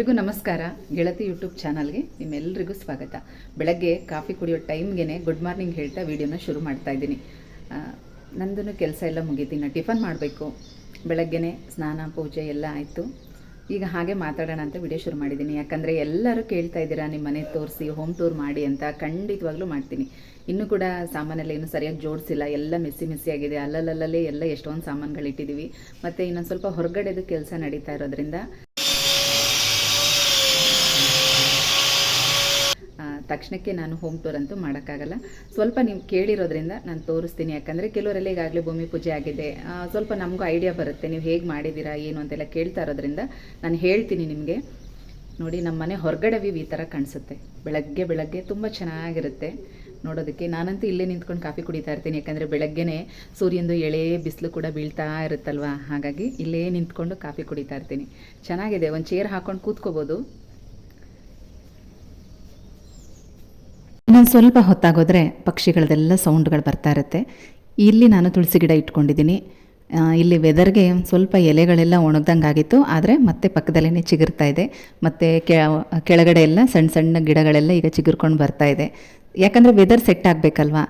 ಎಲ್ರಿಗೂ ನಮಸ್ಕಾರ. ಗೆಳತಿ ಯೂಟ್ಯೂಬ್ ಚಾನಲ್ಗೆ ನಿಮ್ಮೆಲ್ಲರಿಗೂ ಸ್ವಾಗತ. ಬೆಳಗ್ಗೆ ಕಾಫಿ ಕುಡಿಯೋ ಟೈಮ್ಗೆ ಗುಡ್ ಮಾರ್ನಿಂಗ್ ಹೇಳ್ತಾ ವೀಡಿಯೋನ ಶುರು ಮಾಡ್ತಾ ಇದ್ದೀನಿ. ನಂದು ಕೆಲಸ ಎಲ್ಲ ಮುಗಿತೀನಿ ಟಿಫನ್ ಮಾಡಬೇಕು. ಬೆಳಗ್ಗೆನೇ ಸ್ನಾನ, ಪೂಜೆ ಎಲ್ಲ ಆಯಿತು. ಈಗ ಹಾಗೆ ಮಾತಾಡೋಣ ಅಂತ ವಿಡಿಯೋ ಶುರು ಮಾಡಿದ್ದೀನಿ. ಯಾಕಂದರೆ ಎಲ್ಲರೂ ಕೇಳ್ತಾ ಇದ್ದೀರಾ, ನಿಮ್ಮ ಮನೆ ತೋರಿಸಿ ಹೋಮ್ ಟೂರ್ ಮಾಡಿ ಅಂತ. ಖಂಡಿತವಾಗ್ಲೂ ಮಾಡ್ತೀನಿ. ಇನ್ನೂ ಕೂಡ ಸಾಮಾನೆಲ್ಲ ಏನು ಸರಿಯಾಗಿ ಜೋಡಿಸಿಲ್ಲ. ಎಲ್ಲ ಮಿಸ್ಸಿ ಮಿಸ್ಸಿ ಆಗಿದೆ. ಅಲ್ಲಲ್ಲಲ್ಲೇ ಎಲ್ಲ ಎಷ್ಟೊಂದು ಸಾಮಾನುಗಳು ಇಟ್ಟಿದ್ದೀವಿ ಮತ್ತು ಇನ್ನೊಂದು ಸ್ವಲ್ಪ ಹೊರಗಡೆದು ಕೆಲಸ ನಡೀತಾ ಇರೋದ್ರಿಂದ ಆ, ತಕ್ಷಣಕ್ಕೆ ನಾನು ಹೋಮ್ ಟೂರ್ ಅಂತೂ ಮಾಡೋಕ್ಕಾಗಲ್ಲ. ಸ್ವಲ್ಪ ನೀವು ಕೇಳಿರೋದ್ರಿಂದ ನಾನು ತೋರಿಸ್ತೀನಿ. ಯಾಕಂದರೆ ಕೆಲವರೆಲ್ಲ ಈಗಾಗಲೇ ಭೂಮಿ ಪೂಜೆ ಆಗಿದೆ. ಸ್ವಲ್ಪ ನಮಗೂ ಐಡಿಯಾ ಬರುತ್ತೆ. ನೀವು ಹೇಗೆ ಮಾಡಿದ್ದೀರಾ ಏನು ಅಂತೆಲ್ಲ ಕೇಳ್ತಾ ಇರೋದ್ರಿಂದ ನಾನು ಹೇಳ್ತೀನಿ ನಿಮಗೆ. ನೋಡಿ ನಮ್ಮ ಮನೆ ಹೊರಗಡೆ ವ್ಯೂ ಈ ಥರ ಕಾಣಿಸುತ್ತೆ. ಬೆಳಗ್ಗೆ ಬೆಳಗ್ಗೆ ತುಂಬ ಚೆನ್ನಾಗಿರುತ್ತೆ. ನೋಡೋದಕ್ಕೆ ನಾನಂತೂ ಇಲ್ಲೇ ನಿಂತ್ಕೊಂಡು ಕಾಫಿ ಕುಡಿತಾ ಇರ್ತೀನಿ. ಯಾಕಂದರೆ ಬೆಳಗ್ಗೆನೇ ಸೂರ್ಯಂದು ಎಳೆ ಬಿಸಿಲು ಕೂಡ ಬೀಳ್ತಾ ಇರುತ್ತಲ್ವ? ಹಾಗಾಗಿ ಇಲ್ಲೇ ನಿಂತ್ಕೊಂಡು ಕಾಫಿ ಕುಡಿತಾ ಇರ್ತೀನಿ. ಚೆನ್ನಾಗಿದೆ. ಒಂದು ಚೇರ್ ಹಾಕ್ಕೊಂಡು ಕೂತ್ಕೋಬೋದು. ಇನ್ನೊಂದು ಸ್ವಲ್ಪ ಹೊತ್ತಾಗೋದ್ರೆ ಪಕ್ಷಿಗಳದೆಲ್ಲ ಸೌಂಡ್ಗಳು ಬರ್ತಾ ಇರುತ್ತೆ. ಇಲ್ಲಿ ನಾನು ತುಳಸಿ ಗಿಡ ಇಟ್ಕೊಂಡಿದ್ದೀನಿ. ಇಲ್ಲಿ ವೆದರ್ಗೆ ಸ್ವಲ್ಪ ಎಲೆಗಳೆಲ್ಲ ಒಣಗ್ದಂಗೆ ಆಗಿತ್ತು, ಆದರೆ ಮತ್ತೆ ಪಕ್ಕದಲ್ಲೇ ಚಿಗುರ್ತಾ ಇದೆ. ಮತ್ತು ಕೆಳಗಡೆ ಎಲ್ಲ ಸಣ್ಣ ಸಣ್ಣ ಗಿಡಗಳೆಲ್ಲ ಈಗ ಚಿಗುರ್ಕೊಂಡು ಬರ್ತಾ ಇದೆ. ಯಾಕಂದರೆ ವೆದರ್ ಸೆಟ್ ಆಗಬೇಕಲ್ವಾ?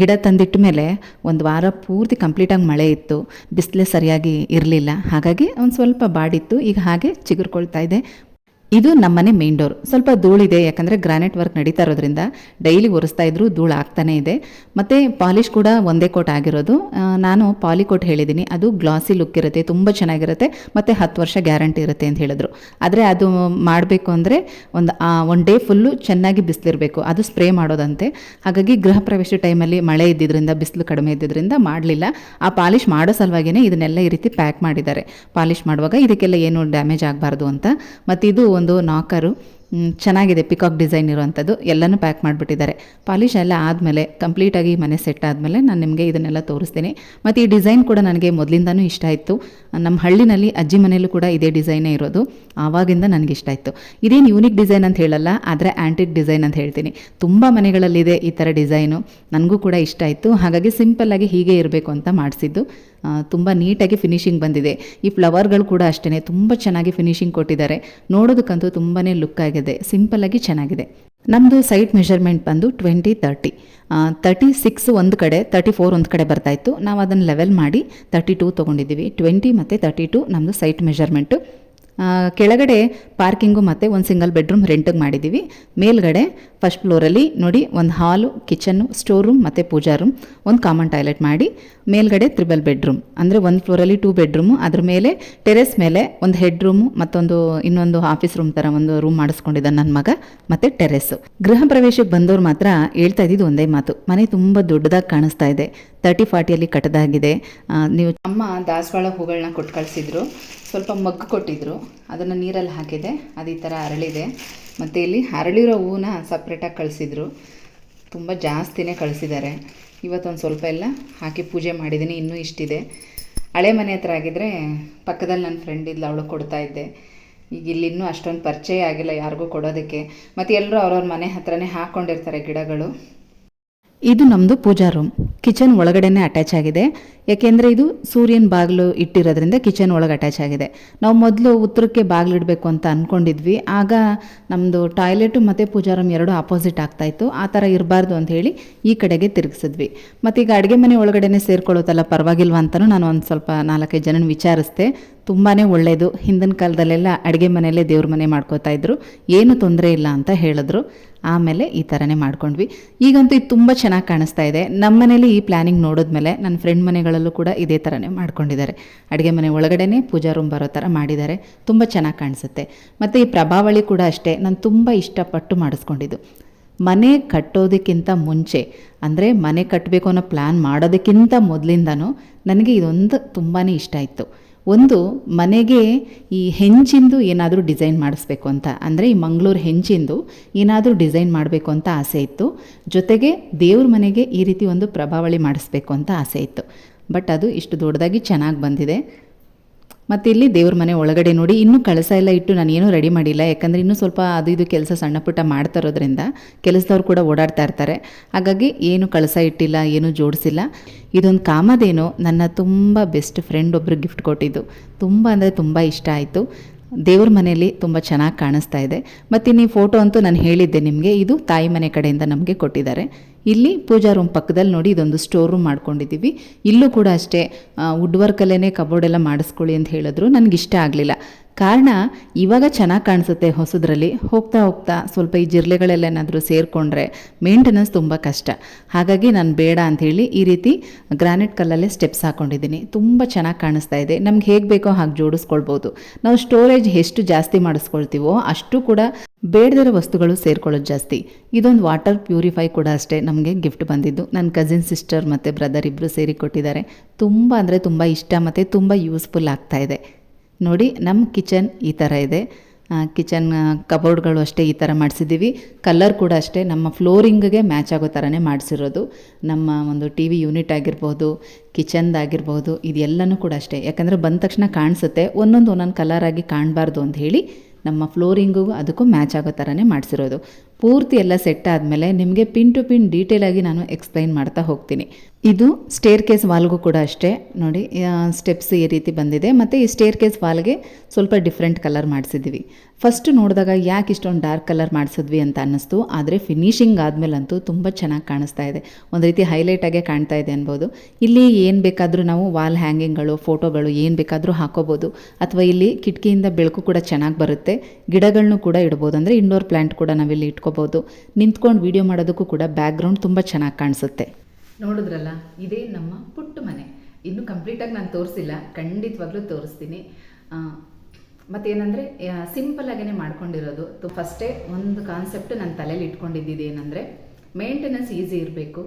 ಗಿಡ ತಂದಿಟ್ಟ ಮೇಲೆ ಒಂದು ವಾರ ಪೂರ್ತಿ ಕಂಪ್ಲೀಟಾಗಿ ಮಳೆ ಇತ್ತು. ಬಿಸಿಲೇ ಸರಿಯಾಗಿ ಇರಲಿಲ್ಲ. ಹಾಗಾಗಿ ಒಂದು ಸ್ವಲ್ಪ ಬಾಡಿತ್ತು. ಈಗ ಹಾಗೆ ಚಿಗುರ್ಕೊಳ್ತಾ ಇದೆ. ಇದು ನಮ್ಮನೆ ಮೇನ್ ಡೋರ್ ಸ್ವಲ್ಪ ಧೂಳಿದೆ, ಯಾಕಂದರೆ ಗ್ರಾನೈಟ್ ವರ್ಕ್ ನಡೀತಾ ಇರೋದ್ರಿಂದ ಡೈಲಿ ಒರೆಸ್ತಾ ಇದ್ರು ಧೂಳು ಆಗ್ತಾನೇ ಇದೆ. ಮತ್ತು ಪಾಲಿಶ್ ಕೂಡ ಒಂದೇ ಕೋಟ್ ಆಗಿರೋದು. ನಾನು ಪಾಲಿ ಕೋಟ್ ಹೇಳಿದ್ದೀನಿ ಅದು ಗ್ಲಾಸಿ ಲುಕ್ ಇರುತ್ತೆ, ತುಂಬ ಚೆನ್ನಾಗಿರುತ್ತೆ, ಮತ್ತು ಹತ್ತು ವರ್ಷ ಗ್ಯಾರಂಟಿ ಇರುತ್ತೆ ಅಂತ ಹೇಳಿದ್ರು. ಆದರೆ ಅದು ಮಾಡಬೇಕು ಅಂದರೆ ಒಂದು ಒನ್ ಡೇ ಫುಲ್ಲು ಚೆನ್ನಾಗಿ ಬಿಸಿಲಿರಬೇಕು. ಅದು ಸ್ಪ್ರೇ ಮಾಡೋದಂತೆ. ಹಾಗಾಗಿ ಗೃಹ ಪ್ರವೇಶ ಟೈಮಲ್ಲಿ ಮಳೆ ಇದ್ದಿದ್ದರಿಂದ ಬಿಸಿಲು ಕಡಿಮೆ ಇದ್ದಿದ್ದರಿಂದ ಮಾಡಲಿಲ್ಲ. ಆ ಪಾಲಿಶ್ ಮಾಡೋ ಸಲುವಾಗಿಯೇ ಇದನ್ನೆಲ್ಲ ಈ ರೀತಿ ಪ್ಯಾಕ್ ಮಾಡಿದ್ದಾರೆ. ಪಾಲಿಶ್ ಮಾಡುವಾಗ ಇದಕ್ಕೆಲ್ಲ ಏನು ಡ್ಯಾಮೇಜ್ ಆಗಬಾರ್ದು ಅಂತ. ಮತ್ತು ಇದು ಒಂದು ನಾಕರು ಚೆನ್ನಾಗಿದೆ ಪಿಕಾಕ್ ಡಿಸೈನ್ ಇರುವಂಥದ್ದು ಎಲ್ಲನೂ ಪ್ಯಾಕ್ ಮಾಡಿಬಿಟ್ಟಿದ್ದಾರೆ. ಪಾಲಿಶ್ ಎಲ್ಲ ಆದಮೇಲೆ ಕಂಪ್ಲೀಟಾಗಿ ಮನೆ ಸೆಟ್ ಆದಮೇಲೆ ನಾನು ನಿಮಗೆ ಇದನ್ನೆಲ್ಲ ತೋರಿಸ್ತೀನಿ. ಮತ್ತು ಈ ಡಿಸೈನ್ ಕೂಡ ನನಗೆ ಮೊದಲಿಂದನೂ ಇಷ್ಟ ಆಯಿತು. ನಮ್ಮ ಹಳ್ಳಿನಲ್ಲಿ ಅಜ್ಜಿ ಮನೆಯಲ್ಲೂ ಕೂಡ ಇದೇ ಡಿಸೈನೇ ಇರೋದು. ಆವಾಗಿಂದ ನನಗೆ ಇಷ್ಟ ಆಯಿತು. ಇದೇನು ಯೂನಿಕ್ ಡಿಸೈನ್ ಅಂತ ಹೇಳಲ್ಲ, ಆದರೆ ಆ್ಯಂಟಿಕ್ ಡಿಸೈನ್ ಅಂತ ಹೇಳ್ತೀನಿ. ತುಂಬ ಮನೆಗಳಲ್ಲಿದೆ ಈ ಥರ ಡಿಸೈನು ನನಗೂ ಕೂಡ ಇಷ್ಟ ಆಯಿತು. ಹಾಗಾಗಿ ಸಿಂಪಲ್ಲಾಗಿ ಹೀಗೆ ಇರಬೇಕು ಅಂತ ಮಾಡಿಸಿದ್ದು. ತುಂಬ ನೀಟಾಗಿ ಫಿನಿಶಿಂಗ್ ಬಂದಿದೆ. ಈ ಫ್ಲವರ್ಗಳು ಕೂಡ ಅಷ್ಟೇ ತುಂಬ ಚೆನ್ನಾಗಿ ಫಿನಿಶಿಂಗ್ ಕೊಟ್ಟಿದ್ದಾರೆ. ನೋಡೋದಕ್ಕಂತೂ ತುಂಬಾ ಲುಕ್ ಆಗಿದೆ ಸಿಂಪಲ್ಲಾಗಿ ಚೆನ್ನಾಗಿದೆ. ನಮ್ಮದು ಸೈಟ್ ಮೆಷರ್ಮೆಂಟ್ ಬಂದು ಟ್ವೆಂಟಿ ತರ್ಟಿ ತರ್ಟಿ ಸಿಕ್ಸ್ ಒಂದು ಕಡೆ ತರ್ಟಿ ಫೋರ್ ಒಂದು ಕಡೆ ಬರ್ತಾಯಿತ್ತು ನಾವು ಅದನ್ನು ಲೆವೆಲ್ ಮಾಡಿ ತರ್ಟಿ ಟೂ ತೊಗೊಂಡಿದ್ದೀವಿ. ಟ್ವೆಂಟಿ ಮತ್ತು ತರ್ಟಿ ಟು ನಮ್ಮದು ಸೈಟ್ ಮೆಷರ್ಮೆಂಟು ಕೆಳಗಡೆ ಪಾರ್ಕಿಂಗು ಮತ್ತು ಒಂದು ಸಿಂಗಲ್ ಬೆಡ್ರೂಮ್ ರೆಂಟಿಗೆ ಮಾಡಿದ್ದೀವಿ. ಮೇಲ್ಗಡೆ ಫಸ್ಟ್ ಫ್ಲೋರಲ್ಲಿ ನೋಡಿ, ಒಂದು ಹಾಲು, ಕಿಚನ್ನು, ಸ್ಟೋರ್ ರೂಮ್ ಮತ್ತು ಪೂಜಾ ರೂಮ್. ಒಂದು ಕಾಮನ್ ಟಾಯ್ಲೆಟ್ ಮಾಡಿ, ಮೇಲ್ಗಡೆ ತ್ರಿಬಲ್ ಬೆಡ್ರೂಮ್. ಅಂದರೆ ಒಂದು ಫ್ಲೋರಲ್ಲಿ ಟೂ ಬೆಡ್ರೂಮು, ಅದ್ರ ಮೇಲೆ ಟೆರೆಸ್ ಮೇಲೆ ಒಂದು ಹೆಡ್ ರೂಮು, ಮತ್ತೊಂದು, ಇನ್ನೊಂದು ಆಫೀಸ್ ರೂಮ್ ಥರ ಒಂದು ರೂಮ್ ಮಾಡಿಸ್ಕೊಂಡಿದ್ದ ನನ್ನ ಮಗ, ಮತ್ತು ಟೆರೆಸ್ಸು ಗೃಹ ಪ್ರವೇಶಕ್ಕೆ ಬಂದವ್ರು ಮಾತ್ರ ಹೇಳ್ತಾ ಇದ್ದಿದ್ದು ಒಂದೇ ಮಾತು. ಮನೆ ತುಂಬ ದೊಡ್ಡದಾಗಿ ಕಾಣಿಸ್ತಾ ಇದೆ. ತರ್ಟಿ ಫಾರ್ಟಿಯಲ್ಲಿ ಕಟ್ಟದಾಗಿದೆ ನೀವು ಅಮ್ಮ ದಾಸವಾಳ ಹೂಗಳನ್ನ ಕೊಟ್ಟು ಕಳಿಸಿದ್ರು. ಸ್ವಲ್ಪ ಮಗ್ಗು ಕೊಟ್ಟಿದ್ರು. ಅದನ್ನು ನೀರಲ್ಲಿ ಹಾಕಿದೆ. ಅದು ಈ ಥರ ಅರಳಿದೆ. ಮತ್ತು ಇಲ್ಲಿ ಹರಳಿರೋ ಹೂವನ್ನ ಸಪ್ರೇಟಾಗಿ ಕಳಿಸಿದ್ರು. ತುಂಬ ಜಾಸ್ತಿನೇ ಕಳಿಸಿದ್ದಾರೆ ಇವತ್ತೊಂದು ಸ್ವಲ್ಪ ಎಲ್ಲ ಹಾಕಿ ಪೂಜೆ ಮಾಡಿದ್ದೀನಿ ಇನ್ನೂ ಇಷ್ಟಿದೆ. ಹಳೆ ಮನೆ ಹತ್ರ ಆಗಿದ್ದರೆ ಪಕ್ಕದಲ್ಲಿ ನನ್ನ ಫ್ರೆಂಡ್ ಇದ್ಲು, ಅವಳು ಕೊಡ್ತಾ ಇದ್ದೆ. ಈಗ ಇಲ್ಲಿ ಇನ್ನೂ ಅಷ್ಟೊಂದು ಪರಿಚಯ ಆಗಿಲ್ಲ ಯಾರಿಗೂ ಕೊಡೋದಕ್ಕೆ. ಮತ್ತು ಎಲ್ಲರೂ ಅವ್ರವ್ರ ಮನೆ ಹತ್ರನೇ ಹಾಕ್ಕೊಂಡಿರ್ತಾರೆ ಗಿಡಗಳು. ಇದು ನಮ್ಮದು ಪೂಜಾ ರೂಮ್ ಕಿಚನ್ ಒಳಗಡೆನೆ ಅಟ್ಯಾಚ್ ಆಗಿದೆ. ಯಾಕೆಂದರೆ ಇದು ಸೂರ್ಯನ ಬಾಗಿಲು ಇಟ್ಟಿರೋದ್ರಿಂದ ಕಿಚನ್ ಒಳಗೆ ಅಟ್ಯಾಚ್ ಆಗಿದೆ. ನಾವು ಮೊದಲು ಉತ್ತರಕ್ಕೆ ಬಾಗಿಲಿಡಬೇಕು ಅಂತ ಅಂದ್ಕೊಂಡಿದ್ವಿ ಆಗ ನಮ್ಮದು ಟಾಯ್ಲೆಟು ಮತ್ತು ಪೂಜಾ ರೂಮ್ ಎರಡು ಆಪೋಸಿಟ್ ಆಗ್ತಾಯಿತ್ತು ಆ ಥರ ಇರಬಾರ್ದು ಅಂತ ಹೇಳಿ ಈ ಕಡೆಗೆ ತಿರುಗಿಸಿದ್ವಿ. ಮತ್ತು ಈಗ ಅಡುಗೆ ಮನೆ ಒಳಗಡೆನೆ ಸೇರ್ಕೊಳ್ಳೋತಲ್ಲ ಪರವಾಗಿಲ್ವ ಅಂತಲೂ ನಾನು ಒಂದು ಸ್ವಲ್ಪ ನಾಲ್ಕೈದು ಜನನ ವಿಚಾರಿಸ್ದೆ. ತುಂಬಾ ಒಳ್ಳೆಯದು ಹಿಂದಿನ ಕಾಲದಲ್ಲೆಲ್ಲ ಅಡುಗೆ ಮನೆಯಲ್ಲೇ ದೇವ್ರ ಮನೆ ಮಾಡ್ಕೋತಾ ಇದ್ರು. ಏನು ತೊಂದರೆ ಇಲ್ಲ ಅಂತ ಹೇಳಿದ್ರು. ಆಮೇಲೆ ಈ ಥರನೇ ಮಾಡ್ಕೊಂಡ್ವಿ. ಈಗಂತೂ ಇದು ತುಂಬ ಚೆನ್ನಾಗಿ ಕಾಣಿಸ್ತಾ ಇದೆ. ನಮ್ಮ ಮನೇಲಿ ಈ ಪ್ಲ್ಯಾನಿಂಗ್ ನೋಡಿದ್ಮೇಲೆ ನನ್ನ ಫ್ರೆಂಡ್ ಮನೆಗಳಲ್ಲೂ ಕೂಡ ಇದೇ ಥರನೇ ಮಾಡ್ಕೊಂಡಿದ್ದಾರೆ. ಅಡುಗೆ ಮನೆ ಒಳಗಡೆನೇ ಪೂಜಾ ರೂಮ್ ಬರೋ ಥರ ಮಾಡಿದ್ದಾರೆ. ತುಂಬ ಚೆನ್ನಾಗಿ ಕಾಣಿಸುತ್ತೆ. ಮತ್ತು ಈ ಪ್ರಭಾವಳಿ ಕೂಡ ಅಷ್ಟೇ, ನಾನು ತುಂಬ ಇಷ್ಟಪಟ್ಟು ಮಾಡಿಸ್ಕೊಂಡಿದ್ದು. ಮನೆ ಕಟ್ಟೋದಕ್ಕಿಂತ ಮುಂಚೆ, ಅಂದರೆ ಮನೆ ಕಟ್ಟಬೇಕು ಅನ್ನೋ ಪ್ಲ್ಯಾನ್ ಮಾಡೋದಕ್ಕಿಂತ ಮೊದಲಿಂದನೂ ನನಗೆ ಇದೊಂದು ತುಂಬಾ ಇಷ್ಟ ಆಯಿತು ಒಂದು ಮನೆಗೆ ಈ ಹೆಂಚಿಂದು ಏನಾದರೂ ಡಿಸೈನ್ ಮಾಡಿಸ್ಬೇಕು ಅಂತ. ಅಂದರೆ ಈ ಮಂಗಳೂರು ಹೆಂಚಿಂದು ಏನಾದರೂ ಡಿಸೈನ್ ಮಾಡಬೇಕು ಅಂತ ಆಸೆ ಇತ್ತು. ಜೊತೆಗೆ ದೇವ್ರ ಮನೆಗೆ ಈ ರೀತಿ ಒಂದು ಪ್ರಭಾವಳಿ ಮಾಡಿಸ್ಬೇಕು ಅಂತ ಆಸೆ ಇತ್ತು. ಬಟ್ ಅದು ಇಷ್ಟು ದೊಡ್ಡದಾಗಿ ಚೆನ್ನಾಗಿ ಬಂದಿದೆ. ಮತ್ತು ಇಲ್ಲಿ ದೇವ್ರ ಮನೆ ಒಳಗಡೆ ನೋಡಿ ಇನ್ನೂ ಕಳಸ ಎಲ್ಲ ಇಟ್ಟು ನಾನು ಏನೂ ರೆಡಿ ಮಾಡಿಲ್ಲ. ಯಾಕಂದರೆ ಇನ್ನೂ ಸ್ವಲ್ಪ ಅದು ಇದು ಕೆಲಸ ಸಣ್ಣ ಪುಟ್ಟ ಮಾಡ್ತಾ ಇರೋದ್ರಿಂದ ಕೆಲಸದವ್ರು ಕೂಡ ಓಡಾಡ್ತಾ ಇರ್ತಾರೆ. ಹಾಗಾಗಿ ಏನು ಕಳಸ ಇಟ್ಟಿಲ್ಲ, ಏನೂ ಜೋಡಿಸಿಲ್ಲ. ಇದೊಂದು ಕಾಮದೇನೋ ನನ್ನ ತುಂಬ ಬೆಸ್ಟ್ ಫ್ರೆಂಡ್ ಒಬ್ಬರು ಗಿಫ್ಟ್ ಕೊಟ್ಟಿದ್ದು. ತುಂಬ ಅಂದರೆ ತುಂಬ ಇಷ್ಟ ಆಯಿತು. ದೇವ್ರ ಮನೆಯಲ್ಲಿ ತುಂಬ ಚೆನ್ನಾಗಿ ಕಾಣಿಸ್ತಾ ಇದೆ. ಮತ್ತು ನೀವು ಫೋಟೋ ಅಂತೂ ನಾನು ಹೇಳಿದ್ದೆ ನಿಮಗೆ. ಇದು ತಾಯಿ ಮನೆ ಕಡೆಯಿಂದ ನಮಗೆ ಕೊಟ್ಟಿದ್ದಾರೆ. ಇಲ್ಲಿ ಪೂಜಾ ರೂಮ್ ಪಕ್ಕದಲ್ಲಿ ನೋಡಿ ಇದೊಂದು ಸ್ಟೋರ್ ರೂಮ್ ಮಾಡ್ಕೊಂಡಿದ್ದೀವಿ. ಇಲ್ಲೂ ಕೂಡ ಅಷ್ಟೇ ವುಡ್ ವರ್ಕಲ್ಲೇ ಕಬೋರ್ಡೆಲ್ಲ ಮಾಡಿಸ್ಕೊಳ್ಳಿ ಅಂತ ಹೇಳಿದ್ರು. ನನಗಿಷ್ಟ ಆಗಲಿಲ್ಲ. ಕಾರಣ ಇವಾಗ ಚೆನ್ನಾಗಿ ಕಾಣಿಸುತ್ತೆ ಹೊಸದ್ರಲ್ಲಿ. ಹೋಗ್ತಾ ಹೋಗ್ತಾ ಸ್ವಲ್ಪ ಈ ಜಿರ್ಲೆಗಳೆಲ್ಲೇನಾದರೂ ಸೇರಿಕೊಂಡ್ರೆ ಮೇಂಟೆನೆನ್ಸ್ ತುಂಬ ಕಷ್ಟ. ಹಾಗಾಗಿ ನಾನು ಬೇಡ ಅಂಥೇಳಿ ಈ ರೀತಿ ಗ್ರಾನೈಟ್ ಕಲ್ಲಲ್ಲೇ ಸ್ಟೆಪ್ಸ್ ಹಾಕ್ಕೊಂಡಿದ್ದೀನಿ ತುಂಬ ಚೆನ್ನಾಗಿ ಕಾಣಿಸ್ತಾ ಇದೆ. ನಮ್ಗೆ ಹೇಗೆ ಬೇಕೋ ಹಾಗೆ ಜೋಡಿಸ್ಕೊಳ್ಬೋದು. ನಾವು ಸ್ಟೋರೇಜ್ ಎಷ್ಟು ಜಾಸ್ತಿ ಮಾಡಿಸ್ಕೊಳ್ತೀವೋ ಅಷ್ಟು ಕೂಡ ಬೇಡದಿರೋ ವಸ್ತುಗಳು ಸೇರ್ಕೊಳ್ಳೋದು ಜಾಸ್ತಿ. ಇದೊಂದು ವಾಟರ್ ಪ್ಯೂರಿಫೈ ಕೂಡ ಅಷ್ಟೇ ನಮಗೆ ಗಿಫ್ಟ್ ಬಂದಿದ್ದು. ನನ್ನ ಕಸಿನ್ ಸಿಸ್ಟರ್ ಮತ್ತು ಬ್ರದರ್ ಇಬ್ಬರು ಸೇರಿ ಕೊಟ್ಟಿದ್ದಾರೆ. ತುಂಬ ಅಂದರೆ ತುಂಬ ಇಷ್ಟ ಮತ್ತು ತುಂಬ ಯೂಸ್ಫುಲ್ ಆಗ್ತಾ ಇದೆ. ನೋಡಿ ನಮ್ಮ ಕಿಚನ್ ಈ ಥರ ಇದೆ. ಕಿಚನ್ ಕಬೋರ್ಡ್ಗಳು ಅಷ್ಟೇ ಈ ಥರ ಮಾಡಿಸಿದ್ದೀವಿ. ಕಲರ್ ಕೂಡ ಅಷ್ಟೇ, ನಮ್ಮ ಫ್ಲೋರಿಂಗ್ಗೆ ಮ್ಯಾಚ್ ಆಗೋ ಥರನೇ ಮಾಡಿಸಿರೋದು. ನಮ್ಮ ಒಂದು ಟಿ ವಿ ಯೂನಿಟ್ ಆಗಿರ್ಬೋದು ಕಿಚನ್ದಾಗಿರ್ಬೋದು ಇದೆಲ್ಲನೂ ಕೂಡ ಅಷ್ಟೇ. ಯಾಕಂದರೆ ಬಂದ ತಕ್ಷಣ ಕಾಣಿಸುತ್ತೆ, ಒಂದೊಂದು ಒಂದೊಂದು ಕಲರ್ ಕಾಣಬಾರ್ದು ಅಂತ ಹೇಳಿ ನಮ್ಮ ಫ್ಲೋರಿಂಗಿಗೂ ಅದಕ್ಕೂ ಮ್ಯಾಚ್ ಆಗೋ ಥರನೇ ಮಾಡಿಸಿರೋದು. ಪೂರ್ತಿ ಎಲ್ಲ ಸೆಟ್ ಆದಮೇಲೆ ನಿಮಗೆ ಪಿನ್ ಟು ಪಿನ್ ಡೀಟೇಲ್ ಆಗಿ ನಾನು ಎಕ್ಸ್ಪ್ಲೈನ್ ಮಾಡ್ತಾ ಹೋಗ್ತೀನಿ. ಇದು ಸ್ಟೇರ್ ಕೇಸ್ ವಾಲ್ಗೂ ಕೂಡ ಅಷ್ಟೇ. ನೋಡಿ ಸ್ಟೆಪ್ಸ್ ಈ ರೀತಿ ಬಂದಿದೆ. ಮತ್ತು ಈ ಸ್ಟೇರ್ ಕೇಸ್ ವಾಲ್ಗೆ ಸ್ವಲ್ಪ ಡಿಫ್ರೆಂಟ್ ಕಲರ್ ಮಾಡಿಸಿದ್ವಿ. ಫಸ್ಟ್ ನೋಡಿದಾಗ ಯಾಕೆ ಇಷ್ಟೊಂದು ಡಾರ್ಕ್ ಕಲರ್ ಮಾಡಿಸಿದ್ವಿ ಅಂತ ಅನ್ನಿಸ್ತು. ಆದರೆ ಫಿನಿಶಿಂಗ್ ಆದಮೇಲಂತೂ ತುಂಬ ಚೆನ್ನಾಗಿ ಕಾಣಿಸ್ತಾ ಇದೆ. ಒಂದು ರೀತಿ ಹೈಲೈಟಾಗೆ ಕಾಣ್ತಾ ಇದೆ ಅನ್ಬೋದು. ಇಲ್ಲಿ ಏನು ಬೇಕಾದರೂ ನಾವು ವಾಲ್ ಹ್ಯಾಂಗಿಂಗ್ಗಳು ಫೋಟೋಗಳು ಏನು ಬೇಕಾದರೂ ಹಾಕೋಬೋದು. ಅಥವಾ ಇಲ್ಲಿ ಕಿಟಕಿಯಿಂದ ಬೆಳಕು ಕೂಡ ಚೆನ್ನಾಗಿ ಬರುತ್ತೆ. ಗಿಡಗಳನ್ನೂ ಕೂಡ ಇಡ್ಬೋದು. ಅಂದರೆ ಇಂಡೋರ್ ಪ್ಲ್ಯಾಂಟ್ ಕೂಡ ನಾವಿಲ್ಲಿ ಇಟ್ಕೋಬೋದು. ನಿಂತ್ಕೊಂಡು ವೀಡಿಯೋ ಮಾಡೋದಕ್ಕೂ ಕೂಡ ಬ್ಯಾಕ್ಗ್ರೌಂಡ್ ತುಂಬ ಚೆನ್ನಾಗಿ ಕಾಣಿಸುತ್ತೆ. ನೋಡಿದ್ರಲ್ಲ, ಇದೇ ನಮ್ಮ ಪುಟ್ಟ ಮನೆ. ಇನ್ನೂ ಕಂಪ್ಲೀಟಾಗಿ ನಾನು ತೋರಿಸಿಲ್ಲ. ಖಂಡಿತವಾಗ್ಲೂ ತೋರಿಸ್ತೀನಿ. ಮತ್ತೇನಂದರೆ ಸಿಂಪಲ್ ಆಗೇ ಮಾಡ್ಕೊಂಡಿರೋದು. ಫಸ್ಟೇ ಒಂದು ಕಾನ್ಸೆಪ್ಟ್ ನನ್ನ ತಲೆಯಲ್ಲಿ ಇಟ್ಕೊಂಡಿದ್ದಿದ್ದು ಏನಂದರೆ ಮೇಂಟೆನೆನ್ಸ್ ಈಸಿ ಇರಬೇಕು.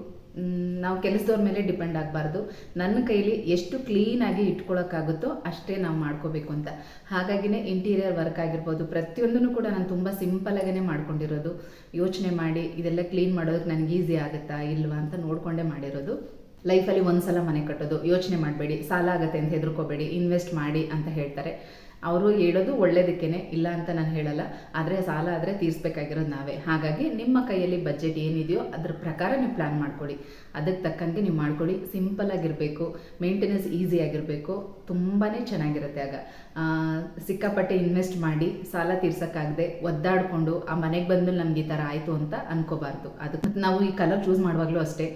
ನಾವು ಕೆಲಸದವ್ರ ಮೇಲೆ ಡಿಪೆಂಡ್ ಆಗಬಾರ್ದು. ನನ್ನ ಕೈಲಿ ಎಷ್ಟು ಕ್ಲೀನಾಗಿ ಇಟ್ಕೊಳ್ಳೋಕ್ಕಾಗುತ್ತೋ ಅಷ್ಟೇ ನಾವು ಮಾಡ್ಕೋಬೇಕು ಅಂತ. ಹಾಗಾಗಿನೇ ಇಂಟೀರಿಯರ್ ವರ್ಕ್ ಆಗಿರ್ಬೋದು, ಪ್ರತಿಯೊಂದನ್ನು ಕೂಡ ನಾನು ತುಂಬ ಸಿಂಪಲಾಗೇ ಮಾಡ್ಕೊಂಡಿರೋದು. ಯೋಚನೆ ಮಾಡಿ, ಇದೆಲ್ಲ ಕ್ಲೀನ್ ಮಾಡೋದಕ್ಕೆ ನನಗೆ ಈಸಿ ಆಗುತ್ತಾ ಇಲ್ವಾ ಅಂತ ನೋಡಿಕೊಂಡೇ ಮಾಡಿರೋದು. ಲೈಫಲ್ಲಿ ಒಂದು ಸಲ ಮನೆ ಕಟ್ಟೋದು, ಯೋಚನೆ ಮಾಡಬೇಡಿ, ಸಾಲ ಆಗುತ್ತೆ ಅಂತ ಹೆದರ್ಕೋಬೇಡಿ ಇನ್ವೆಸ್ಟ್ ಮಾಡಿ ಅಂತ ಹೇಳ್ತಾರೆ. ಅವರು ಹೇಳೋದು ಒಳ್ಳೇದಕ್ಕೇನೆ, ಇಲ್ಲ ಅಂತ ನಾನು ಹೇಳಲ್ಲ. ಆದರೆ ಸಾಲ ಆದರೆ ತೀರಿಸಬೇಕಾಗಿರೋದು ನಾವೇ. ಹಾಗಾಗಿ ನಿಮ್ಮ ಕೈಯಲ್ಲಿ ಬಜೆಟ್ ಏನಿದೆಯೋ ಅದ್ರ ಪ್ರಕಾರ ನೀವು ಪ್ಲ್ಯಾನ್ ಮಾಡ್ಕೊಳ್ಳಿ. ಅದಕ್ಕೆ ತಕ್ಕಂಗೆ ನೀವು ಮಾಡ್ಕೊಳ್ಳಿ. ಸಿಂಪಲ್ ಆಗಿರಬೇಕು ಮೇಂಟೆನೆನ್ಸ್ ಈಸಿ ಆಗಿರಬೇಕು ತುಂಬಾ ಚೆನ್ನಾಗಿರುತ್ತೆ ಆಗ. ಸಿಕ್ಕಾಪಟ್ಟೆ ಇನ್ವೆಸ್ಟ್ ಮಾಡಿ, ಸಾಲ ತೀರ್ಸೋಕ್ಕಾಗದೆ ಒದ್ದಾಡಿಕೊಂಡು, ಆ ಮನೆಗೆ ಬಂದ್ಮೇಲೆ ನಮ್ಗೆ ಈ ಥರ ಆಯಿತು ಅಂತ ಅನ್ಕೋಬಾರ್ದು. ಅದಕ್ಕೆ ನಾವು ಈ ಕಲರ್ ಚೂಸ್ ಮಾಡುವಾಗಲೂ ಅಷ್ಟೇ.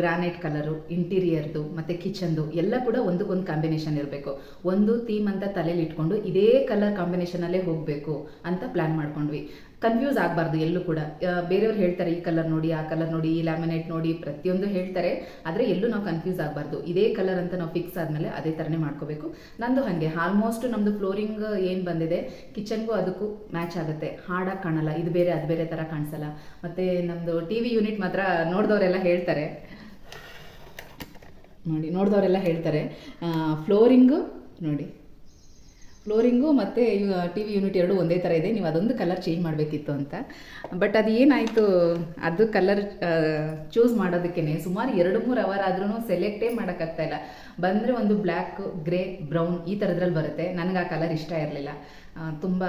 ಗ್ರಾನೈಟ್ ಕಲರು, ಇಂಟೀರಿಯರ್ದು ಮತ್ತು ಕಿಚನ್ದು ಎಲ್ಲ ಕೂಡ ಒಂದಕ್ಕೊಂದು ಕಾಂಬಿನೇಷನ್ ಇರಬೇಕು. ಒಂದು ಥೀಮ್ ಅಂತ ತಲೆಯಲ್ಲಿ ಇಟ್ಕೊಂಡು ಇದೇ ಕಲರ್ ಕಾಂಬಿನೇಷನಲ್ಲೇ ಹೋಗಬೇಕು ಅಂತ ಪ್ಲ್ಯಾನ್ ಮಾಡ್ಕೊಂಡ್ವಿ. ಕನ್ಫ್ಯೂಸ್ ಆಗಬಾರ್ದು ಎಲ್ಲೂ ಕೂಡ. ಬೇರೆಯವ್ರು ಹೇಳ್ತಾರೆ ಈ ಕಲರ್ ನೋಡಿ, ಆ ಕಲರ್ ನೋಡಿ, ಈ ಲ್ಯಾಮಿನೇಟ್ ನೋಡಿ, ಪ್ರತಿಯೊಂದು ಹೇಳ್ತಾರೆ. ಆದರೆ ಎಲ್ಲೂ ನಾವು ಕನ್ಫ್ಯೂಸ್ ಆಗಬಾರ್ದು. ಇದೇ ಕಲರ್ ಅಂತ ನಾವು ಫಿಕ್ಸ್ ಆದಮೇಲೆ ಅದೇ ಥರನೇ ಮಾಡ್ಕೋಬೇಕು. ನಂದು ಹಾಗೆ. ಆಲ್ಮೋಸ್ಟ್ ನಮ್ಮದು ಫ್ಲೋರಿಂಗ್ ಏನು ಬಂದಿದೆ ಕಿಚನ್ಗೂ ಅದಕ್ಕೂ ಮ್ಯಾಚ್ ಆಗುತ್ತೆ. ಹಾಡಾಗಿ ಕಾಣಲ್ಲ. ಇದು ಬೇರೆ, ಅದು ಬೇರೆ ಥರ ಕಾಣಿಸಲ್ಲ. ಮತ್ತು ನಮ್ಮದು ಟಿ ವಿ ಯೂನಿಟ್ ಮಾತ್ರ ನೋಡಿದವರೆಲ್ಲ ಹೇಳ್ತಾರೆ. ನೋಡಿ ನೋಡಿದವರೆಲ್ಲ ಹೇಳ್ತಾರೆ. ಫ್ಲೋರಿಂಗು ನೋಡಿ. ಫ್ಲೋರಿಂಗು ಮತ್ತು ಟಿ ವಿ ಯೂನಿಟ್ ಎರಡು ಒಂದೇ ಥರ ಇದೆ. ನೀವು ಅದೊಂದು ಕಲರ್ ಚೇಂಜ್ ಮಾಡಬೇಕಿತ್ತು ಅಂತ. ಬಟ್ ಅದು ಏನಾಯಿತು, ಅದು ಕಲರ್ ಚೂಸ್ ಮಾಡೋದಕ್ಕೇ ಸುಮಾರು ಎರಡು ಮೂರು ಅವರ್ ಆದ್ರೂ ಸೆಲೆಕ್ಟೇ ಮಾಡೋಕ್ಕಾಗ್ತಾ ಇಲ್ಲ. ಬಂದರೆ ಒಂದು ಬ್ಲ್ಯಾಕ್ ಗ್ರೇ ಬ್ರೌನ್ ಈ ಥರದ್ರಲ್ಲಿ ಬರುತ್ತೆ. ನನಗೆ ಆ ಕಲರ್ ಇಷ್ಟ ಇರಲಿಲ್ಲ. ತುಂಬ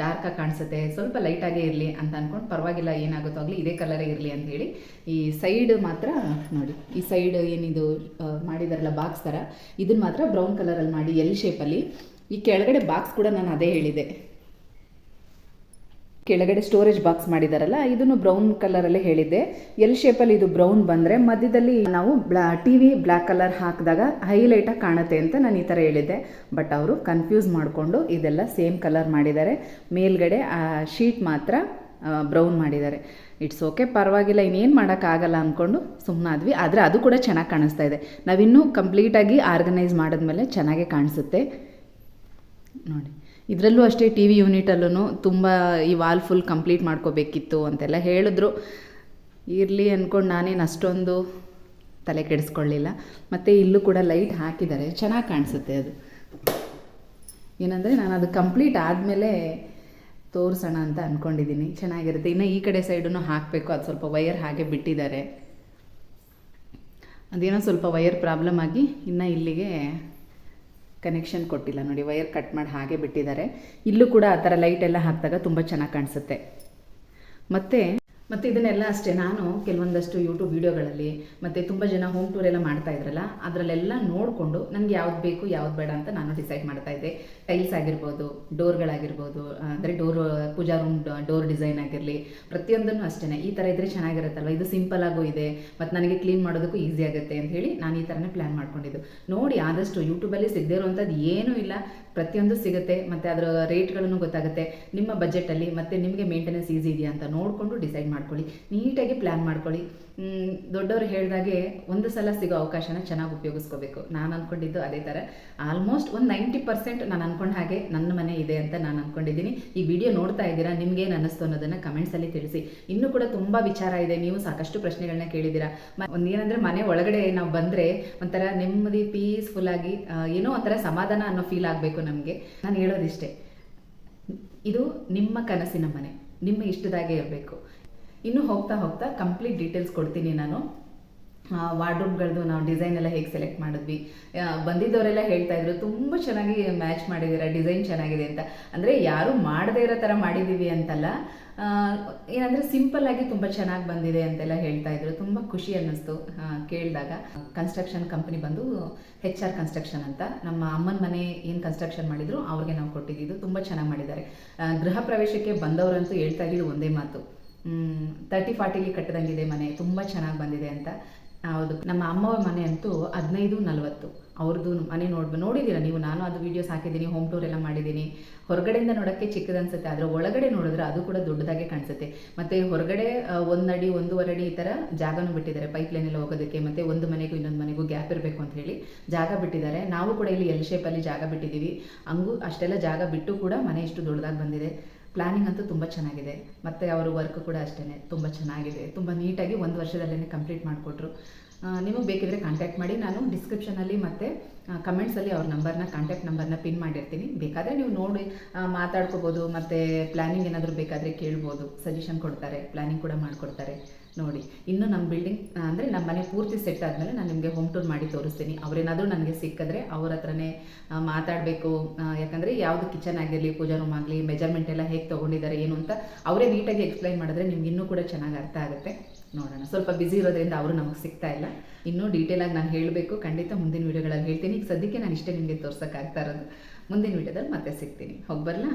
ಡಾರ್ಕಾಗಿ ಕಾಣಿಸುತ್ತೆ. ಸ್ವಲ್ಪ ಲೈಟಾಗೇ ಇರಲಿ ಅಂತ ಅಂದ್ಕೊಂಡು ಪರವಾಗಿಲ್ಲ, ಏನಾಗುತ್ತೋ ಆಗಲಿ ಇದೇ ಕಲರೇ ಇರಲಿ ಅಂತ ಹೇಳಿ ಈ ಸೈಡ್ ಮಾತ್ರ ನೋಡಿ. ಈ ಸೈಡ್ ಏನಿದು ಮಾಡಿದಾರಲ್ಲ ಬಾಕ್ಸ್ ಥರ ಇದನ್ನ ಮಾತ್ರ ಬ್ರೌನ್ ಕಲರಲ್ಲಿ ಮಾಡಿ ಎಲ್ ಶೇಪಲ್ಲಿ ಈ ಕೆಳಗಡೆ ಬಾಕ್ಸ್ ಕೂಡ ನಾನು ಅದೇ ಹೇಳಿದೆ. ಕೆಳಗಡೆ ಸ್ಟೋರೇಜ್ ಬಾಕ್ಸ್ ಮಾಡಿದಾರಲ್ಲ, ಇದನ್ನು ಬ್ರೌನ್ ಕಲರಲ್ಲೇ ಹೇಳಿದ್ದೆ ಎಲ್ ಶೇಪಲ್ಲಿ ಇದು ಬ್ರೌನ್ ಬಂದರೆ ಮಧ್ಯದಲ್ಲಿ ನಾವು ಬ್ಲಾ ಟಿ ವಿ ಬ್ಲ್ಯಾಕ್ ಕಲರ್ ಹಾಕಿದಾಗ ಹೈಲೈಟಾಗಿ ಕಾಣುತ್ತೆ ಅಂತ ನಾನು ಈ ಥರ ಹೇಳಿದ್ದೆ ಬಟ್ ಅವರು ಕನ್ಫ್ಯೂಸ್ ಮಾಡಿಕೊಂಡು ಇದೆಲ್ಲ ಸೇಮ್ ಕಲರ್ ಮಾಡಿದ್ದಾರೆ. ಮೇಲ್ಗಡೆ ಆ ಶೀಟ್ ಮಾತ್ರ ಬ್ರೌನ್ ಮಾಡಿದ್ದಾರೆ. ಇಟ್ಸ್ ಓಕೆ ಪರವಾಗಿಲ್ಲ, ಇನ್ನೇನು ಮಾಡೋಕ್ಕಾಗಲ್ಲ ಅಂದ್ಕೊಂಡು ಸುಮ್ಮನಾದ್ವಿ ಆದರೆ ಅದು ಕೂಡ ಚೆನ್ನಾಗಿ ಕಾಣಿಸ್ತಾ ಇದೆ. ನಾವಿನ್ನೂ ಕಂಪ್ಲೀಟಾಗಿ ಆರ್ಗನೈಸ್ ಮಾಡಿದ್ಮೇಲೆ ಚೆನ್ನಾಗೇ ಕಾಣಿಸುತ್ತೆ. ನೋಡಿ. ಇದರಲ್ಲೂ ಅಷ್ಟೇ ಟಿ ವಿ ಯೂನಿಟಲ್ಲೂ ತುಂಬ ಈ ವಾಲ್ ಫುಲ್ ಕಂಪ್ಲೀಟ್ ಮಾಡ್ಕೋಬೇಕಿತ್ತು ಅಂತೆಲ್ಲ ಹೇಳಿದ್ರು. ಇರಲಿ ಅಂದ್ಕೊಂಡು ನಾನೇನು ಅಷ್ಟೊಂದು ತಲೆ ಕೆಡಿಸ್ಕೊಳ್ಳಿಲ್ಲ. ಮತ್ತು ಇಲ್ಲೂ ಕೂಡ ಲೈಟ್ ಹಾಕಿದ್ದಾರೆ. ಚೆನ್ನಾಗಿ ಕಾಣಿಸುತ್ತೆ ಅದು. ಏನಂದರೆ ನಾನು ಅದು ಕಂಪ್ಲೀಟ್ ಆದಮೇಲೆ ತೋರಿಸೋಣ ಅಂತ ಅಂದ್ಕೊಂಡಿದ್ದೀನಿ ಚೆನ್ನಾಗಿರುತ್ತೆ. ಇನ್ನು ಈ ಕಡೆ ಸೈಡೂ ಹಾಕಬೇಕು. ಅದು ಸ್ವಲ್ಪ ವಯರ್ ಹಾಗೆ ಬಿಟ್ಟಿದ್ದಾರೆ. ಅದೇನೋ ಸ್ವಲ್ಪ ವಯರ್ ಪ್ರಾಬ್ಲಮ್ ಆಗಿ ಇನ್ನು ಇಲ್ಲಿಗೆ ಕನೆಕ್ಷನ್ ಕೊಟ್ಟಿಲ್ಲ. ನೋಡಿ ವೈರ್ ಕಟ್ ಮಾಡಿ ಹಾಗೆ ಬಿಟ್ಟಿದ್ದಾರೆ. ಇಲ್ಲೂ ಕೂಡ ಆ ಥರ ಲೈಟ್ ಎಲ್ಲ ಹಾಕಿದಾಗ ತುಂಬ ಚೆನ್ನಾಗಿ ಕಾಣಿಸುತ್ತೆ. ಮತ್ತು ಮತ್ತು ಇದನ್ನೆಲ್ಲ ಅಷ್ಟೇ, ನಾನು ಕೆಲವೊಂದಷ್ಟು ಯೂಟ್ಯೂಬ್ ವೀಡಿಯೋಗಳಲ್ಲಿ ಮತ್ತು ತುಂಬ ಜನ ಹೋಮ್ ಟೂರ್ ಎಲ್ಲ ಮಾಡ್ತಾ ಇದ್ರಲ್ಲ, ಅದರಲ್ಲೆಲ್ಲ ನೋಡಿಕೊಂಡು ನನಗೆ ಯಾವ್ದು ಬೇಕು, ಯಾವ್ದು ಬೇಡ ಅಂತ ನಾನು ಡಿಸೈಡ್ ಮಾಡ್ತಾ ಇದ್ದೆ. ಟೈಲ್ಸ್ ಆಗಿರ್ಬೋದು, ಡೋರ್ಗಳಾಗಿರ್ಬೋದು ಅಂದರೆ door, puja room door design ಆಗಿರಲಿ, ಪ್ರತಿಯೊಂದನ್ನು ಅಷ್ಟೇ ಈ ಥರ ಇದ್ದರೆ ಚೆನ್ನಾಗಿರುತ್ತಲ್ವ? ಇದು ಸಿಂಪಲ್ ಆಗೋ ಇದೆ, ಮತ್ತು ನನಗೆ ಕ್ಲೀನ್ ಮಾಡೋದಕ್ಕೂ ಈಸಿ ಆಗುತ್ತೆ ಅಂತ ಹೇಳಿ ನಾನು ಈ ಥರನೇ ಪ್ಲ್ಯಾನ್ ಮಾಡ್ಕೊಂಡಿದ್ದು. ನೋಡಿ, ಆದಷ್ಟು ಯೂಟ್ಯೂಬಲ್ಲಿ ಸಿಗದೇ ಇರುವಂಥದ್ದು ಏನೂ ಇಲ್ಲ. ಪ್ರತಿಯೊಂದು ಸಿಗುತ್ತೆ, ಮತ್ತು ಅದರ ರೇಟ್ಗಳನ್ನು ಗೊತ್ತಾಗುತ್ತೆ. ನಿಮ್ಮ ಬಜೆಟಲ್ಲಿ ಮತ್ತು ನಿಮಗೆ ಮೇಂಟೆನೆನ್ಸ್ ಈಸಿ ಇದೆಯಾ ಅಂತ ನೋಡಿಕೊಂಡು ಡಿಸೈಡ್ ಮಾಡ್ಕೊಳ್ಳಿ, ನೀಟಾಗಿ ಪ್ಲ್ಯಾನ್ ಮಾಡ್ಕೊಳ್ಳಿ. ದೊಡ್ಡವರು ಹೇಳಿದಾಗೆ ಒಂದು ಸಲ ಸಿಗೋ ಅವಕಾಶನ ಚೆನ್ನಾಗಿ ಉಪಯೋಗಿಸ್ಕೋಬೇಕು. ನಾನು ಅಂದ್ಕೊಂಡಿದ್ದು ಅದೇ ಥರ ಆಲ್ಮೋಸ್ಟ್ ಒಂದು ನೈಂಟಿ ಪರ್ಸೆಂಟ್ ನಾನು ಅಂದ್ಕೊಂಡ ಹಾಗೆ ನನ್ನ ಮನೆ ಇದೆ ಅಂತ ನಾನು ಅಂದ್ಕೊಂಡಿದ್ದೀನಿ ಈ ವಿಡಿಯೋ ನೋಡ್ತಾ ಇದ್ದೀರಾ ನಿಮ್ಗೇನು ಅನ್ನಿಸ್ತು ಅನ್ನೋದನ್ನು ಕಮೆಂಟ್ಸಲ್ಲಿ ತಿಳಿಸಿ. ಇನ್ನೂ ಕೂಡ ತುಂಬ ವಿಚಾರ ಇದೆ, ನೀವು ಸಾಕಷ್ಟು ಪ್ರಶ್ನೆಗಳನ್ನ ಕೇಳಿದ್ದೀರಾ. ಮ- ಒಂದು ಮನೆ ಒಳಗಡೆ ನಾವು ಬಂದರೆ ಒಂಥರ ನೆಮ್ಮದಿ ಪೀಸ್ಫುಲ್ ಆಗಿ ಏನೋ ಒಂಥರ ಸಮಾಧಾನ ಅನ್ನೋ ಫೀಲ್ ಆಗಬೇಕು ನಮಗೆ. ನಾನು ಹೇಳೋದಿಷ್ಟೇ. ಇದು ನಿಮ್ಮ ಕನಸಿನ ಮನೆ, ನಿಮ್ಮ ಇಷ್ಟದಾಗೆ ಇರಬೇಕು. ಇನ್ನು ಹೋಗ್ತಾ ಹೋಗ್ತಾ ಕಂಪ್ಲೀಟ್ ಡೀಟೇಲ್ಸ್ ಕೊಡ್ತೀನಿ ನಾನು. ವಾರ್ಡ್ರೂಮ್ಗಳದ್ದು ನಾವು ಡಿಸೈನ್ ಎಲ್ಲ ಹೇಗೆ ಸೆಲೆಕ್ಟ್ ಮಾಡಿದ್ವಿ. ಬಂದಿದ್ದವರೆಲ್ಲ ಹೇಳ್ತಾ ಇದ್ರು, ತುಂಬ ಚೆನ್ನಾಗಿ ಮ್ಯಾಚ್ ಮಾಡಿದ್ದೀರಾ ಡಿಸೈನ್ ಚೆನ್ನಾಗಿದೆ ಅಂತ. ಅಂದರೆ ಯಾರು ಮಾಡದೇ ಇರೋ ಥರ ಮಾಡಿದ್ದೀವಿ ಅಂತಲ್ಲ. ಏನಂದ್ರೆ ಸಿಂಪಲ್ ಆಗಿ ತುಂಬ ಚೆನ್ನಾಗಿ ಬಂದಿದೆ ಅಂತೆಲ್ಲ ಹೇಳ್ತಾ ಇದ್ರು. ತುಂಬ ಖುಷಿ ಅನ್ನಿಸ್ತು ಕೇಳಿದಾಗ. ಕನ್ಸ್ಟ್ರಕ್ಷನ್ ಕಂಪ್ನಿ ಬಂದು ಹೆಚ್ ಆರ್ ಕನ್ಸ್ಟ್ರಕ್ಷನ್ ಅಂತ. ನಮ್ಮ ಅಮ್ಮನ ಮನೆ ಏನು ಕನ್ಸ್ಟ್ರಕ್ಷನ್ ಮಾಡಿದ್ರು, ಅವ್ರಿಗೆ ನಾವು ಕೊಟ್ಟಿದ್ದು. ತುಂಬ ಚೆನ್ನಾಗಿ ಮಾಡಿದ್ದಾರೆ. ಗೃಹ ಪ್ರವೇಶಕ್ಕೆ ಬಂದವರಂತೂ ಹೇಳ್ತಾ ಇದ್ದಿದ್ದು ಒಂದೇ ಮಾತು. ತರ್ಟಿ ಫಾರ್ಟಿಲಿ ಕಟ್ಟದಂಗಿದೆ ಮನೆ, ತುಂಬ ಚೆನ್ನಾಗಿ ಬಂದಿದೆ ಅಂತ. ಹೌದು. ನಮ್ಮ ಅಮ್ಮ ಮನೆ ಅಂತೂ ಹದಿನೈದು ನಲವತ್ತು. ಅವ್ರದ್ದು ಮನೆ ನೋಡ್ಬ ನೋಡಿದ್ದೀರಾ ನೀವು? ನಾನು ಅದು ವೀಡಿಯೋಸ್ ಹಾಕಿದ್ದೀನಿ ಹೋಮ್ ಟೂರ್ ಎಲ್ಲ ಮಾಡಿದ್ದೀನಿ. ಹೊರಗಡೆಯಿಂದ ನೋಡೋಕ್ಕೆ ಚಿಕ್ಕದನ್ಸುತ್ತೆ ಆದರೆ ಒಳಗಡೆ ನೋಡಿದ್ರೆ ಅದು ಕೂಡ ದೊಡ್ಡದಾಗೆ ಕಾಣಿಸುತ್ತೆ. ಮತ್ತು ಹೊರಗಡೆ ಒಂದಡಿ ಒಂದ್ ಅಡಿ ಒಂದೂವರೆ ಅಡಿ ಈ ಥರ ಜಾಗನೂ ಬಿಟ್ಟಿದ್ದಾರೆ ಪೈಪ್ ಲೈನ್ ಎಲ್ಲ ಹೋಗೋದಕ್ಕೆ, ಮತ್ತು ಒಂದು ಮನೆಗೂ ಇನ್ನೊಂದು ಮನೆಗೂ ಗ್ಯಾಪ್ ಇರಬೇಕು ಅಂತ ಹೇಳಿ ಜಾಗ ಬಿಟ್ಟಿದ್ದಾರೆ. ನಾವು ಕೂಡ ಇಲ್ಲಿ ಎಲ್ ಶೇಪಲ್ಲಿ ಜಾಗ ಬಿಟ್ಟಿದ್ದೀವಿ. ಹಂಗೂ ಅಷ್ಟೆಲ್ಲ ಜಾಗ ಬಿಟ್ಟು ಕೂಡ ಮನೆ ಇಷ್ಟು ದೊಡ್ಡದಾಗಿ ಬಂದಿದೆ. ಪ್ಲಾನಿಂಗ್ ಅಂತೂ ತುಂಬ ಚೆನ್ನಾಗಿದೆ. ಮತ್ತು ಅವರ ವರ್ಕ್ ಕೂಡ ಅಷ್ಟೇ ತುಂಬ ಚೆನ್ನಾಗಿದೆ. ತುಂಬ ನೀಟಾಗಿ ಒಂದು ವರ್ಷದಲ್ಲೇ ಕಂಪ್ಲೀಟ್ ಮಾಡಿಕೊಟ್ರು. ನಿಮಗೆ ಬೇಕಿದ್ರೆ ಕಾಂಟ್ಯಾಕ್ಟ್ ಮಾಡಿ. ನಾನು ಡಿಸ್ಕ್ರಿಪ್ಷನಲ್ಲಿ ಮತ್ತು ಕಮೆಂಟ್ಸಲ್ಲಿ ಅವ್ರ ನಂಬರ್ನ ಕಾಂಟ್ಯಾಕ್ಟ್ ನಂಬರ್ನ ಪಿನ್ ಮಾಡಿರ್ತೀನಿ. ಬೇಕಾದರೆ ನೀವು ನೋಡಿ ಮಾತಾಡ್ಕೋಬೋದು, ಮತ್ತು ಪ್ಲ್ಯಾನಿಂಗ್ ಏನಾದರೂ ಬೇಕಾದರೆ ಕೇಳ್ಬೋದು ಸಜೆಷನ್ ಕೊಡ್ತಾರೆ ಪ್ಲ್ಯಾನಿಂಗ್ ಕೂಡ ಮಾಡಿಕೊಡ್ತಾರೆ. ನೋಡಿ, ಇನ್ನು ನಮ್ಮ ಬಿಲ್ಡಿಂಗ್ ಅಂದರೆ ನಮ್ಮ ಮನೆ ಪೂರ್ತಿ ಸೆಟ್ ಆದಮೇಲೆ ನಾನು ನಿಮಗೆ ಹೋಮ್ ಟೂರ್ ಮಾಡಿ ತೋರಿಸ್ತೀನಿ. ಅವರೇನಾದರೂ ನನಗೆ ಸಿಕ್ಕಿದ್ರೆ ಅವ್ರ ಹತ್ರನೇ ಮಾತಾಡಬೇಕು. ಯಾಕಂದರೆ ಯಾವುದು ಕಿಚನ್ ಆಗಿರಲಿ, ಪೂಜಾ ರೂಮ್ ಆಗಲಿ ಮೆಜರ್ಮೆಂಟ್ ಎಲ್ಲ ಹೇಗೆ ತೊಗೊಂಡಿದ್ದಾರೆ ಏನು ಅಂತ ಅವರೇ ನೀಟಾಗಿ ಎಕ್ಸ್ಪ್ಲೈನ್ ಮಾಡಿದ್ರೆ ನಿಮ್ಗೆ ಇನ್ನೂ ಕೂಡ ಚೆನ್ನಾಗಿ ಅರ್ಥ ಆಗುತ್ತೆ. ನೋಡೋಣ. ಸ್ವಲ್ಪ ಬ್ಯುಸಿ ಇರೋದ್ರಿಂದ ಅವರು ನಮಗೆ ಸಿಗ್ತಾ ಇಲ್ಲ. ಇನ್ನೂ ಡೀಟೇಲಾಗಿ ನಾನು ಹೇಳಬೇಕು. ಖಂಡಿತ ಮುಂದಿನ ವೀಡಿಯೋಗಳಲ್ಲಿ ಹೇಳ್ತೀನಿ. ಈಗ ಸದ್ಯಕ್ಕೆ ನಾನು ಇಷ್ಟೇ ನಿಮಗೆ ತೋರ್ಸೋಕ್ಕಾಗ್ತಾ ಇರೋದು. ಮುಂದಿನ ವೀಡಿಯೋದಲ್ಲಿ ಮತ್ತೆ ಸಿಗ್ತೀನಿ. ಹೋಗಿ ಬರಲಾ?